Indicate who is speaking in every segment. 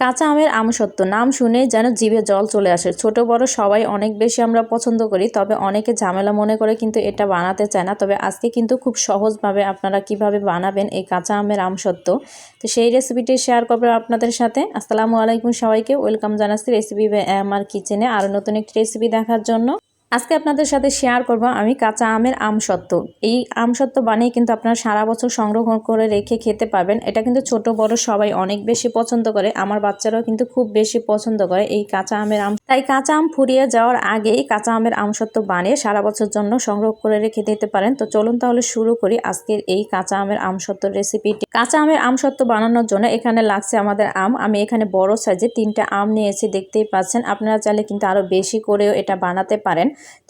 Speaker 1: কাঁচা আমের আমসত্ব নাম শুনেই যেন জিভে জল চলে আসে। ছোট বড় সবাই অনেক বেশি আমরা পছন্দ করি, তবে অনেকে ঝামেলা মনে করে কিন্তু এটা বানাতে চায় না। তবে আজকে কিন্তু খুব সহজভাবে আপনারা কীভাবে বানাবেন এই কাঁচা আমের আমসত্ব তো সেই রেসিপিটি শেয়ার করব আপনাদের সাথে। আসসালামু আলাইকুম সবাইকে, ওয়েলকাম জানাচ্ছি রেসিপি আমার কিচেনে আরও নতুন একটি রেসিপি দেখার জন্য। আজকে আপনাদের সাথে শেয়ার করব আমি কাঁচা আমের আমসত্ত্ব এই আমসত্ত্ব বানিয়ে কিন্তু আপনারা সারা বছর সংগ্রহ করে রেখে খেতে পারবেন। এটা কিন্তু ছোট, বড় সবাই অনেক বেশি পছন্দ করে। আমার বাচ্চারাও কিন্তু খুব বেশি পছন্দ করে এই কাঁচা আমের আম। তাই কাঁচা আম ফুরিয়ে যাওয়ার আগেই কাঁচা আমের আমসত্ত্ব বানিয়ে সারা বছর জন্য সংগ্রহ করে রেখে দিতে পারেন। তো চলুন তাহলে শুরু করি আজকের এই কাঁচা আমের আমসত্ত্ব রেসিপিটি কাঁচা আমের আমসত্ত্ব বানানোর জন্য এখানে লাগছে আমাদের আম। আমি এখানে বড় সাইজে তিনটা আম নিয়েছি, দেখতেই পাচ্ছেন। আপনারা চাইলে কিন্তু আরও বেশি করেও এটা বানাতে পারেন।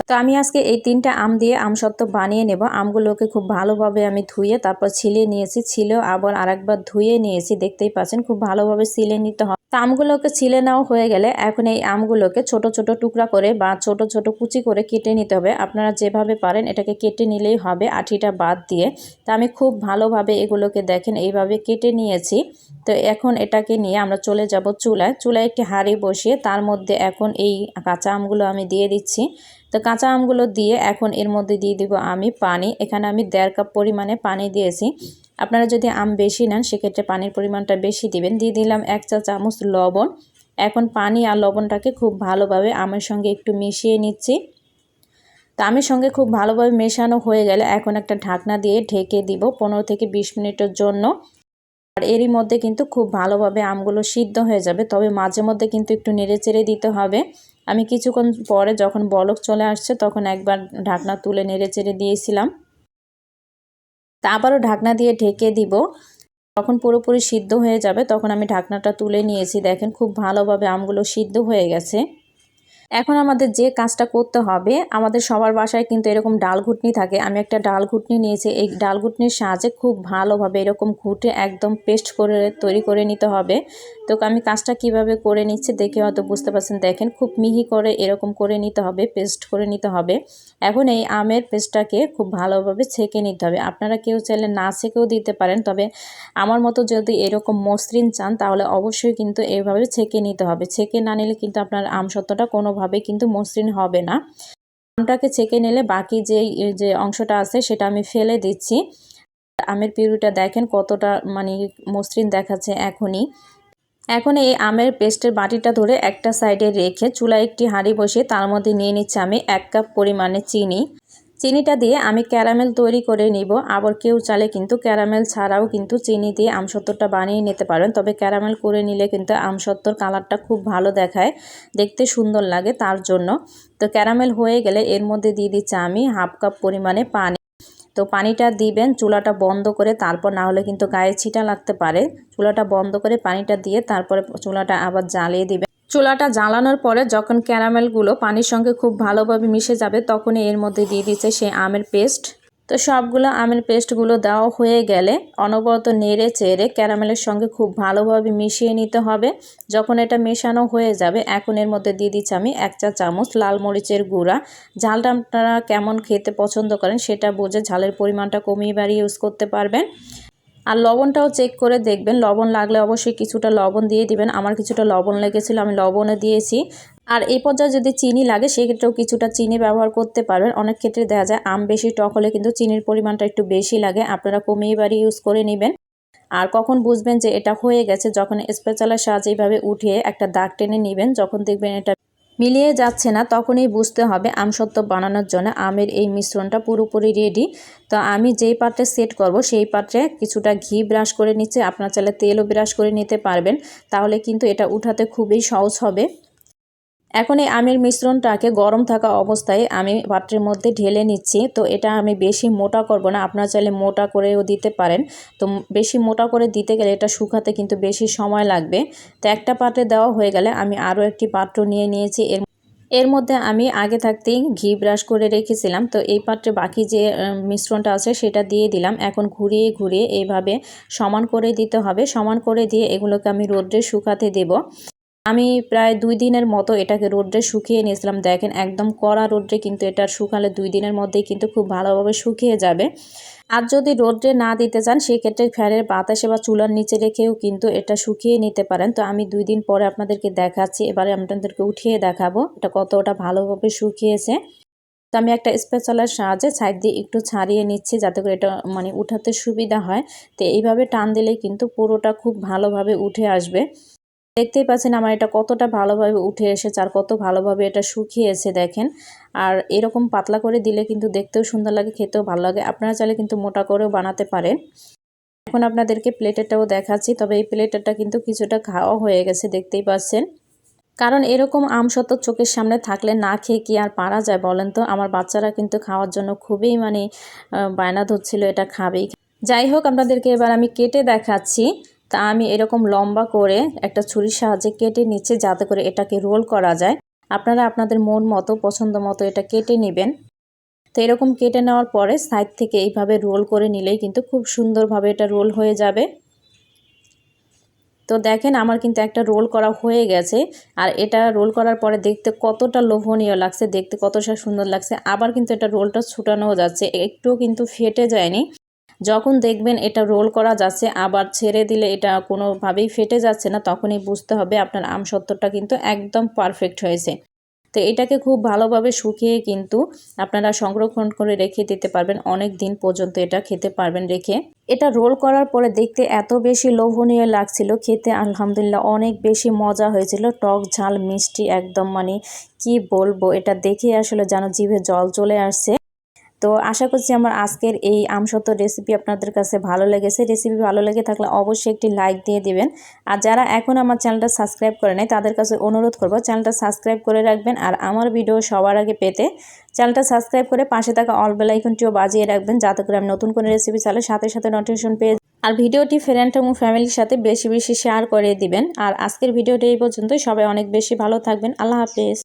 Speaker 1: তো আমি আজকে এই তিনটা আম দিয়ে আমসত্ত্ব বানিয়ে নেব। আমগুলোকে খুব ভালোভাবে আমি ধুয়ে তারপর ছিলে নিয়েছি। ছিলেও আবার আরেকবার ধুয়ে নিয়েছি। দেখতেই পাচ্ছেন, খুব ভালোভাবে ছিলে নিতে হয়। তো আমগুলোকে ছিলে নেওয়া হয়ে গেলে এখন এই আমগুলোকে ছোট ছোট টুকরা করে বা ছোট ছোট কুচি করে কেটে নিতে হবে। আপনারা যেভাবে পারেন এটাকে কেটে নিলেই হবে আঠিটা বাদ দিয়ে। তা আমি খুব ভালোভাবে এগুলোকে দেখেন, এইভাবে কেটে নিয়েছি। তো এখন এটাকে নিয়ে আমরা চলে যাব চুলায়। চুলায় একটি হাঁড়ি বসিয়ে তার মধ্যে এখন এই কাঁচা আমগুলো আমি দিয়ে দিচ্ছি। তো কাঁচা আমগুলো দিয়ে এখন এর মধ্যে দিয়ে দিব আমি পানি। এখানে আমি দেড় কাপ পরিমাণে পানি দিয়েছি। আপনারা যদি আম বেশি নেন, সেক্ষেত্রে পানির পরিমাণটা বেশি দিবেন। দিয়ে দিলাম এক চা চামচ লবণ। এখন পানি আর লবণটাকে খুব ভালোভাবে আমের সঙ্গে একটু মিশিয়ে নিচ্ছি। তা আমের সঙ্গে খুব ভালোভাবে মেশানো হয়ে গেলে এখন একটা ঢাকনা দিয়ে ঢেকে দিব পনেরো থেকে বিশ মিনিটের জন্য। আর এরই মধ্যে কিন্তু খুব ভালোভাবে আমগুলো সিদ্ধ হয়ে যাবে। তবে মাঝে মধ্যে কিন্তু একটু নেড়ে চেড়ে দিতে হবে। আমি কিছুক্ষণ পরে যখন বলক চলে আসছে, তখন একবার ঢাকনা তুলে নেড়ে চেড়ে দিয়েছিলাম। তা আবারও ঢাকনা দিয়ে ঢেকে দিব। যখন পুরোপুরি সিদ্ধ হয়ে যাবে, তখন আমি ঢাকনাটা তুলে নিয়েছি। দেখেন, খুব ভালোভাবে আমগুলো সিদ্ধ হয়ে গেছে। এখন আমাদের যে কাজটা করতে হবে, আমাদের সবার বাসায় কিন্তু এরকম ডাল ঘুটনি থাকে। আমি একটা ডাল ঘুটনি নিয়েছি, এই ডাল ঘুটনির সাহায্যে খুব ভালোভাবে এরকম ঘুটে একদম পেস্ট করে তৈরি করে নিতে হবে। তো আমি কাজটা কীভাবে করে নিচ্ছি দেখে হয়তো বুঝতে পারছেন। দেখেন খুব মিহি করে এরকম করে নিতে হবে, পেস্ট করে নিতে হবে। এখন এই আমের পেস্টটাকে খুব ভালোভাবে ছেঁকে নিতে হবে। আপনারা কেউ চাইলে না ছেঁকেও দিতে পারেন, তবে আমার মতো যদি এরকম মসৃণ চান তাহলে অবশ্যই কিন্তু এভাবে ছেঁকে নিতে হবে। ছেঁকে না নিলে কিন্তু আপনার আম সত্যটা কোনোভাবে কিন্তু মসৃণ হবে না। আমটাকে ছেঁকে নিলে বাকি যে যে অংশটা আছে সেটা আমি ফেলে দিচ্ছি। আমের পিউরিটা দেখেন কতটা মানে মসৃণ দেখাচ্ছে এখনই। এখন এই আমের পেস্টের বাটিটা ধরে একটা সাইডে রেখে চুলায় একটি হাঁড়ি বসিয়ে তার মধ্যে নিয়ে নিচ্ছে আমি এক কাপ পরিমাণে চিনি। চিনিটা দিয়ে আমি ক্যারামেল তৈরি করে নিব। আবার কেউ চালে কিন্তু ক্যারামেল ছাড়াও কিন্তু চিনি দিয়ে আমসত্তরটা বানিয়ে নিতে পারেন। তবে ক্যারামেল করে নিলে কিন্তু আমসত্তর কালারটা খুব ভালো দেখায়, দেখতে সুন্দর লাগে তার জন্য। তো ক্যারামেল হয়ে গেলে এর মধ্যে দিয়ে দিচ্ছি আমি হাফ কাপ পরিমাণে পানি। তো পানিটা দিবেন, চুলাটা বন্ধ করে তারপর না হলে কিন্তু গায়ে ছিটা লাগতে পারে। চুলাটা বন্ধ করে পানিটা দিয়ে তারপরে চুলাটা আবার জ্বালিয়ে দিবেন। চুলাটা জ্বালানোর পরে যখন ক্যারামেলগুলো পানির সঙ্গে খুব ভালোভাবে মিশে যাবে, তখনই এর মধ্যে দিয়ে দিচ্ছে সেই আমের পেস্ট। তো সবগুলো আমের পেস্টগুলো দেওয়া হয়ে গেলে অনবরত নেড়ে চেড়ে ক্যারামেলের সঙ্গে খুব ভালোভাবে মিশিয়ে নিতে হবে। যখন এটা মেশানো হয়ে যাবে, এখন এর মধ্যে দিয়ে দিচ্ছি আমি এক চা চামচ লাল মরিচের গুঁড়া। ঝালটা আপনারা কেমন খেতে পছন্দ করেন সেটা বুঝে ঝালের পরিমাণটা কমিয়ে বাড়িয়ে ইউজ করতে পারবেন। আর লবণটাও চেক করে দেখবেন। লবণ লাগলে অবশ্যই কিছুটা লবণ দিয়ে দিবেন। আমার কিছুটা লবণ লেগেছিল, আমি লবণে দিয়েছি। আর এই পর্যায়ে যদি চিনি লাগে, সেক্ষেত্রেও কিছুটা চিনি ব্যবহার করতে পারবেন। অনেক ক্ষেত্রে দেখা যায় আম বেশি টক হলে কিন্তু চিনির পরিমাণটা একটু বেশি লাগে। আপনারা কমিয়ে বাড়ি ইউজ করে নেবেন। আর কখন বুঝবেন যে এটা হয়ে গেছে, যখন স্পেশালের সাহায্যে এইভাবে উঠিয়ে একটা দাগ টেনে নেবেন, যখন দেখবেন এটা মিলিয়ে যাচ্ছে না, তখনই বুঝতে হবে আমসত্ত্ব বানানোর জন্য আমের এই মিশ্রণটা পুরোপুরি রেডি তো আমি যেই পাত্রে সেট করব, সেই পাত্রে কিছুটা ঘি ব্রাশ করে নিচ্ছে। আপনার চাইলে তেলও ব্রাশ করে নিতে পারবেন। তাহলে কিন্তু এটা উঠাতে খুবই সহজ হবে। এখন এই আমের মিশ্রণটাকে গরম থাকা অবস্থায় আমি পাত্রের মধ্যে ঢেলে নিচ্ছি। তো এটা আমি বেশি মোটা করব না, আপনারা চাইলে মোটা করেও দিতে পারেন। তো বেশি মোটা করে দিতে গেলে এটা শুকাতে কিন্তু বেশি সময় লাগবে। তো একটা পাত্রে দেওয়া হয়ে গেলে আমি আরও একটি পাত্র নিয়ে নিয়েছি। এর এর মধ্যে আমি আগে থাকতেই ঘি ব্রাশ করে রেখেছিলাম। তো এই পাত্রে বাকি যে মিশ্রণটা আছে সেটা দিয়ে দিলাম। এখন ঘুরিয়ে ঘুরিয়ে এইভাবে সমান করে দিতে হবে। সমান করে দিয়ে এগুলোকে আমি রোদ্রে শুকাতে দেব। আমি প্রায় দুই দিনের মতো এটাকে রোদ্রে শুকিয়ে নিয়েছিলাম। দেখেন, একদম কড়া রোদ্রে কিন্তু এটা শুকালে দুই দিনের মধ্যেই কিন্তু খুব ভালোভাবে শুকিয়ে যাবে। আর যদি রোদ্রে না দিতে চান, সেক্ষেত্রে ফ্যানের বাতাসে বা চুলার নিচে রেখেও কিন্তু এটা শুকিয়ে নিতে পারেন। তো আমি দুই দিন পরে আপনাদেরকে দেখাচ্ছি। এবারে আমি আপনাদেরকে উঠিয়ে দেখাবো এটা কতটা ভালোভাবে শুকিয়েছে। তো আমি একটা স্পেশালের সাহায্যে সাইড দিয়ে একটু ছাড়িয়ে নিচ্ছি যাতে করে এটা মানে উঠাতে সুবিধা হয়। তো এইভাবে টান দিলেই কিন্তু পুরোটা খুব ভালোভাবে উঠে আসবে। দেখতেই পাচ্ছেন আমার এটা কতটা ভালোভাবে উঠে এসেছে আর কত ভালোভাবে এটা শুকিয়েছে, দেখেন। আর এরকম পাতলা করে দিলে কিন্তু দেখতেও সুন্দর লাগে, খেতেও ভালো লাগে। আপনারা চাইলে কিন্তু মোটা করেও বানাতে পারেন। এখন আপনাদেরকে প্লেটেরটাও দেখাচ্ছি, তবে এই প্লেটেরটা কিন্তু কিছুটা খাওয়া হয়ে গেছে, দেখতেই পাচ্ছেন। কারণ এরকম আমসত্ব চোখের সামনে থাকলে না খেয়ে কি আর পারা যায় বলেন তো? আমার বাচ্চারা কিন্তু খাওয়ার জন্য খুবই মানে বায়না ধরছিল এটা খাবেই। যাই হোক, আপনাদেরকে এবার আমি কেটে দেখাচ্ছি। তা আমি এরকম লম্বা করে একটা ছুরির সাহায্যে কেটে নিচ্ছি যাতে করে এটাকে রোল করা যায়। আপনারা আপনাদের মন মতো, পছন্দ মতো এটা কেটে নেবেন। তো এরকম কেটে নেওয়ার পরে সাইড থেকে এইভাবে রোল করে নিলেই কিন্তু খুব সুন্দরভাবে এটা রোল হয়ে যাবে। তো দেখেন আমার কিন্তু একটা রোল করা হয়ে গেছে। আর এটা রোল করার পরে দেখতে কতটা লোভনীয় লাগছে, দেখতে কতটা সুন্দর লাগছে। আবার কিন্তু এটা রোলটা ছুটানোও যাচ্ছে। একটুও কিন্তু ফেটে যায়নি। যখন দেখবেন এটা রোল করা যাচ্ছে, আবার ছেড়ে দিলে এটা কোনোভাবেই ফেটে যাচ্ছে না, তখনই বুঝতে হবে আপনার আমসত্ত্বটা কিন্তু একদম পারফেক্ট হয়েছে। তো এটাকে খুব ভালোভাবে শুকিয়ে কিন্তু আপনারা সংরক্ষণ করে রেখে দিতে পারবেন, অনেক দিন পর্যন্ত এটা খেতে পারবেন রেখে। এটা রোল করার পরে দেখতে এত বেশি লোভনীয় লাগছিল, খেতে আলহামদুলিল্লাহ অনেক বেশি মজা হয়েছিল, টক ঝাল, মিষ্টি, একদম মানে কি বলব, এটা দেখে আসলে যেন জিভে জল চলে আসছে। তো আশা করছি আমার আজকের এই আমসত্ব রেসিপি আপনাদের কাছে ভালো লেগেছে। রেসিপি ভালো লেগে থাকলে অবশ্যই একটি লাইক দিয়ে দিবেন। আর যারা এখন আমার চ্যানেলটা সাবস্ক্রাইব করে নেয় তাদের কাছে অনুরোধ করব চ্যানেলটা সাবস্ক্রাইব করে রাখবেন আর আমার ভিডিও সবার আগে পেতে চ্যানেলটা সাবস্ক্রাইব করে পাশে থাকা অল বেলাইকনটিও বাজিয়ে রাখবেন, যাতে করে আমি নতুন কোনো রেসিপি চালে সাথে সাথে নোটিফিকেশন পেয়ে আর ভিডিওটি ফ্রেন্ড এবং ফ্যামিলির সাথে বেশি বেশি শেয়ার করে দিবেন। আর আজকের ভিডিওটি এই পর্যন্তই। সবাই অনেক বেশি ভালো থাকবেন। আল্লাহ হাফিজ।